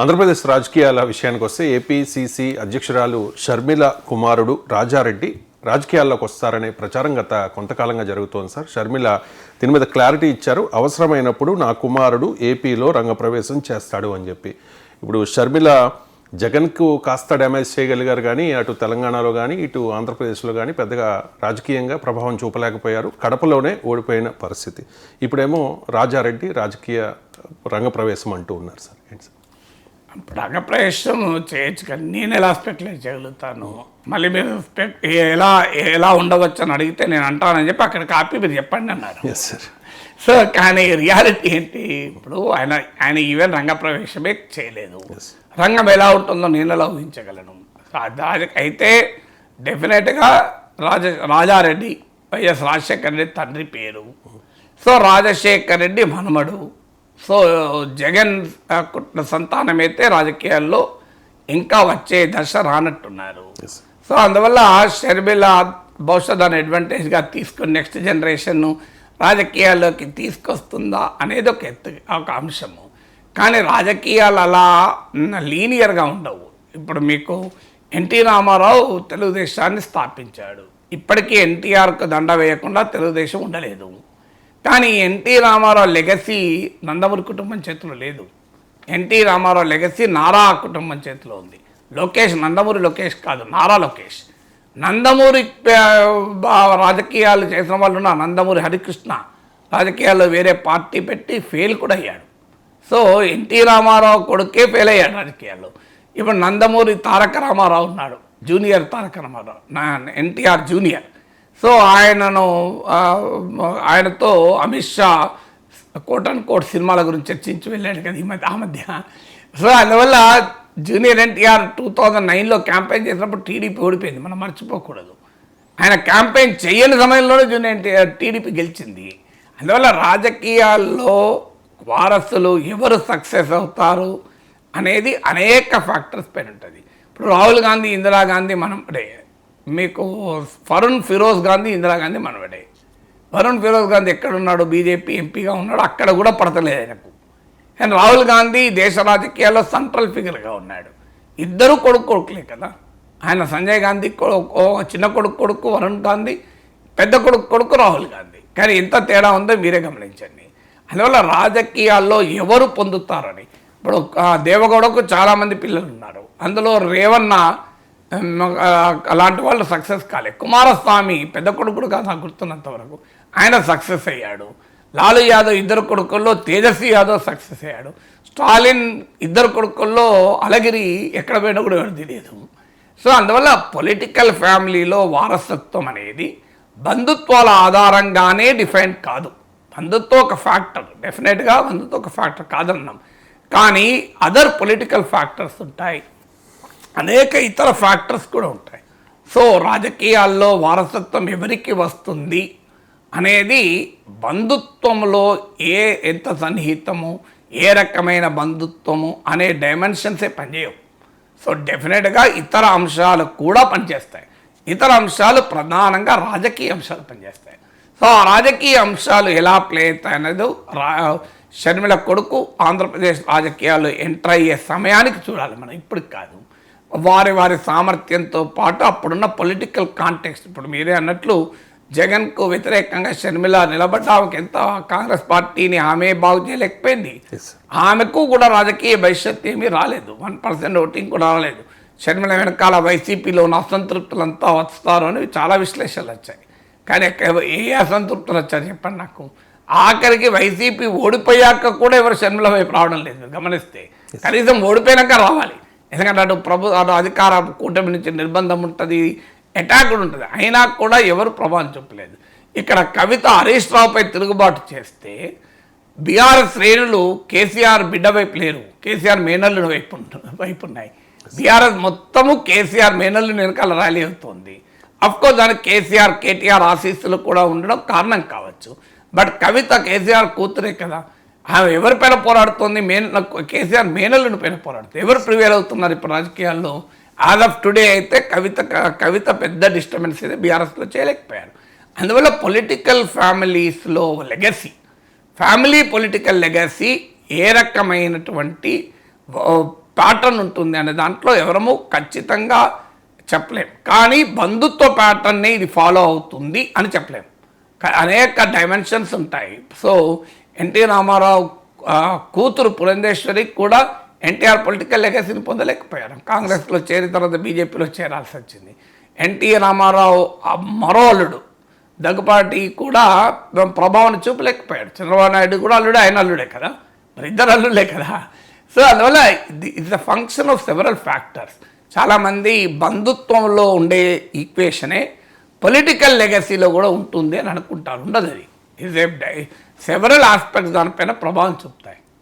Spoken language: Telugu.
ఆంధ్రప్రదేశ్ రాజకీయాల విషయానికి వస్తే ఏపీసీసీ అధ్యక్షురాలు షర్మిల కుమారుడు రాజారెడ్డి రాజకీయాల్లోకి వస్తారనే ప్రచారం గత కొంతకాలంగా జరుగుతోంది సార్. షర్మిల దీని మీద క్లారిటీ ఇచ్చారు. అవసరమైనప్పుడు నా కుమారుడు ఏపీలో రంగప్రవేశం చేస్తాడు అని చెప్పి. ఇప్పుడు షర్మిల జగన్కు కాస్త డ్యామేజ్ చేయగలిగారు కానీ అటు తెలంగాణలో కానీ ఇటు ఆంధ్రప్రదేశ్లో కానీ పెద్దగా రాజకీయంగా ప్రభావం చూపలేకపోయారు. కడపలోనే ఓడిపోయిన పరిస్థితి. ఇప్పుడేమో రాజారెడ్డి రాజకీయ రంగప్రవేశం అంటూ ఉన్నారు సార్. ఏంటి సార్? రంగప్రవేశం చేయొచ్చు కానీ నేను ఎలా స్పెక్యులేట్ చేయగలుగుతాను మళ్ళీ మీరు స్పెక్ ఎలా ఎలా ఉండవచ్చు అని అడిగితే నేను అంటానని చెప్పి అక్కడ కాపీ మీరు చెప్పండి అన్నారు. సో కానీ రియాలిటీ ఏంటి? ఇప్పుడు ఆయన ఆయన ఈవెన్ రంగప్రవేశమే చేయలేదు. రంగం ఎలా ఉంటుందో నేను ఎలా ఊహించగలను? అయితే డెఫినెట్గా రాజ రాజారెడ్డి వైఎస్ రాజశేఖర రెడ్డి తండ్రి పేరు. సో రాజశేఖర్ రెడ్డి మనమడు. సో జగన్ ఆ, కుట్ల సంతానం అయితే రాజకీయాల్లో ఇంకా వచ్చే దశ రానట్టున్నారు. సో అందువల్ల షర్మిల బహుశా దాని అడ్వాంటేజ్గా తీసుకుని నెక్స్ట్ జనరేషన్ను రాజకీయాల్లోకి తీసుకొస్తుందా అనేది ఒక ఎత్తు ఒక అంశము. కానీ రాజకీయాలు అలా లీనియర్గా ఉండవు. ఇప్పుడు మీకు ఎన్టీ రామారావు తెలుగుదేశాన్ని స్థాపించాడు. ఇప్పటికీ ఎన్టీఆర్కు దండ వేయకుండా తెలుగుదేశం ఉండలేదు. కానీ ఎన్టీ రామారావు లెగసీ నందమూరి కుటుంబం చేతిలో లేదు. ఎన్టీ రామారావు లెగసీ నారా కుటుంబం చేతిలో ఉంది. లోకేష్ నందమూరి లోకేష్ కాదు నారా లోకేష్. నందమూరి రాజకీయాలు చేసిన వాళ్ళు నందమూరి హరికృష్ణ రాజకీయాల్లో వేరే పార్టీ పెట్టి ఫెయిల్ కూడా అయ్యాడు. సో ఎన్టీ రామారావు కొడుకే ఫెయిల్ అయ్యాడు రాజకీయాల్లో. ఇప్పుడు నందమూరి తారక రామారావు ఉన్నాడు జూనియర్ తారక రామారావు నా ఎన్టీఆర్ జూనియర్. సో ఆయనను ఆయనతో Amit Shah quote and quote సినిమాల గురించి చర్చించి వెళ్ళాడు కదా ఈ మధ్య ఆ మధ్య. సో అందువల్ల జూనియర్ ఎన్టీఆర్ టూ థౌజండ్ నైన్లో క్యాంపెయిన్ చేసినప్పుడు టీడీపీ ఓడిపోయింది మనం మర్చిపోకూడదు. ఆయన క్యాంపెయిన్ చేయని సమయంలోనే జూనియర్ ఎన్టీఆర్ టీడీపీ గెలిచింది. అందువల్ల రాజకీయాల్లో వారసులు ఎవరు సక్సెస్ అవుతారు అనేది అనేక ఫ్యాక్టర్స్ పైన ఉంటుంది. ఇప్పుడు రాహుల్ గాంధీ ఇందిరాగాంధీ మనం అంటే మీకు ఫరుణ్ ఫిరోజ్ గాంధీ ఇందిరాగాంధీ మనవడే. వరుణ్ ఫిరోజ్ గాంధీ ఎక్కడున్నాడు? బీజేపీ ఎంపీగా ఉన్నాడు. అక్కడ కూడా పడతలేదు ఆయనకు. కానీ రాహుల్ గాంధీ దేశ రాజకీయాల్లో సెంట్రల్ ఫిగర్గా ఉన్నాడు. ఇద్దరు కొడుకు కొడుకులే కదా. ఆయన సంజయ్ గాంధీ కొడుకు చిన్న కొడుకు కొడుకు వరుణ్ గాంధీ పెద్ద కొడుకు కొడుకు రాహుల్ గాంధీ. కానీ ఎంత తేడా ఉందో మీరే గమనించండి. అందువల్ల రాజకీయాల్లో ఎవరు పొందుతారని. ఇప్పుడు ఆ, దేవగౌడకు చాలామంది పిల్లలు ఉన్నారు అందులో రేవన్న అలాంటి వాళ్ళు సక్సెస్ కాలే. కుమారస్వామి పెద్ద కొడుకుడు కాదు నాకు గుర్తున్నంత వరకు. ఆయన సక్సెస్ అయ్యాడు. లాలు యాదవ్ ఇద్దరు కొడుకుల్లో తేజస్వి యాదవ్ సక్సెస్ అయ్యాడు. స్టాలిన్ ఇద్దరు కొడుకుల్లో అలగిరి ఎక్కడ పోయినా కూడా ఎవరు తెలియదు. సో అందువల్ల పొలిటికల్ ఫ్యామిలీలో వారసత్వం అనేది బంధుత్వాల ఆధారంగానే డిఫైన్ కాదు. బంధుత్వం ఒక ఫ్యాక్టర్. డెఫినెట్గా బంధుత్వం ఒక ఫ్యాక్టర్ కాదన్నాం. కానీ అదర్ పొలిటికల్ ఫ్యాక్టర్స్ ఉంటాయి. అనేక ఇతర ఫ్యాక్టర్స్ కూడా ఉంటాయి. సో రాజకీయాల్లో వారసత్వం ఎవరికి వస్తుంది అనేది బంధుత్వంలో ఏ ఎంత సన్నిహితము ఏ రకమైన బంధుత్వము అనే డైమెన్షన్సే పనిచేయవు. సో డెఫినెట్గా ఇతర అంశాలు కూడా పనిచేస్తాయి. ఇతర అంశాలు ప్రధానంగా రాజకీయ అంశాలు పనిచేస్తాయి. సో ఆ రాజకీయ అంశాలు ఎలా ప్లే అవుతాయి అనేది రా షర్మిల కొడుకు ఆంధ్రప్రదేశ్ రాజకీయాలు ఎంటర్ అయ్యే సమయానికి చూడాలి మనం. ఇప్పటికి కాదు. వారి వారి సామర్థ్యంతో పాటు అప్పుడున్న పొలిటికల్ కాంటెక్స్ట్ ఇప్పుడు మీరే అన్నట్లు జగన్కు వ్యతిరేకంగా షర్మిల నిలబడ్డ ఆమెకు ఎంత కాంగ్రెస్ పార్టీని ఆమె బాగు చేయలేకపోయింది. ఆమెకు కూడా రాజకీయ భవిష్యత్తు ఏమీ రాలేదు. వన్ పర్సెంట్ ఓటింగ్ కూడా రాలేదు. షర్మిల వెనకాల వైసీపీలో ఉన్న అసంతృప్తులంతా వస్తారు అని చాలా విశ్లేషణలు వచ్చాయి. కానీ ఏ అసంతృప్తులు వచ్చారు చెప్పండి నాకు? ఆఖరికి వైసీపీ ఓడిపోయాక కూడా ఎవరు షర్మిల వైపు రావడం లేదు గమనిస్తే. కనీసం ఓడిపోయాక రావాలి. ఎందుకంటే అటు ప్రభు అటు అధికార కూటమి నుంచి నిర్బంధం ఉంటుంది అటాక్ ఉంటుంది. అయినా కూడా ఎవరు ప్రభావం చూపలేదు ఇక్కడ కవిత హరీష్ రావుపై తిరుగుబాటు చేస్తే బీఆర్ఎస్ శ్రేణులు కేసీఆర్ బిడ్డ వైపు లేరు. కేసీఆర్ మేనల్లుని వైపు వైపు ఉన్నాయి. బీఆర్ఎస్ మొత్తము కేసీఆర్ మేనల్లు వెనకాల ర్యాలీ అవుతుంది. అఫ్కోర్స్ దానికి కేసీఆర్ కేటీఆర్ ఆశీస్సులు కూడా ఉండడం కారణం కావచ్చు. బట్ కవిత కేసీఆర్ కూతురే కదా. ఆమె ఎవరిపైన పోరాడుతుంది? మేన కేసీఆర్ మేనల్లుని పైన పోరాడుతుంది ఎవరు ప్రివేల్ అవుతున్నారు ఇప్పుడు రాజకీయాల్లో? యాజ్ ఆఫ్ టుడే అయితే కవిత కవిత పెద్ద డిస్టర్బెన్స్ అయితే బీఆర్ఎస్లో చేయలేకపోయారు. అందువల్ల పొలిటికల్ ఫ్యామిలీస్లో లెగసీ ఫ్యామిలీ పొలిటికల్ లెగసీ ఏ రకమైనటువంటి ప్యాటర్న్ ఉంటుంది అనే దాంట్లో ఎవరము ఖచ్చితంగా చెప్పలేం. కానీ బంధుత్వ ప్యాటర్న్ని ఇది ఫాలో అవుతుంది అని చెప్పలేం. అనేక డైమెన్షన్స్ ఉంటాయి. సో ఎన్టీ రామారావు కూతురు పురంధేశ్వరి కూడా ఎన్టీఆర్ పొలిటికల్ లెగసీని పొందలేకపోయారు. కాంగ్రెస్లో చేరిన తర్వాత బీజేపీలో చేరాల్సి వచ్చింది. ఎన్టీ రామారావు మరో అల్లుడు. దగ్గుపాటి కూడా ప్రభావాన్ని చూపలేకపోయాడు. చంద్రబాబు నాయుడు కూడా అల్లుడే ఆయన అల్లుడే కదా? మరి ఇద్దరు అల్లుడే కదా? సో అందువల్ల it's a function of several factors చాలామంది బంధుత్వంలో ఉండే ఈక్వేషనే పొలిటికల్ లెగసీలో కూడా ఉంటుంది అని అనుకుంటారు. ఉండదు అది. ఇస్ ఏ సెవరల్ ఆస్పెక్ట్స్ దానిపైన ప్రభావం చూపుతాయి.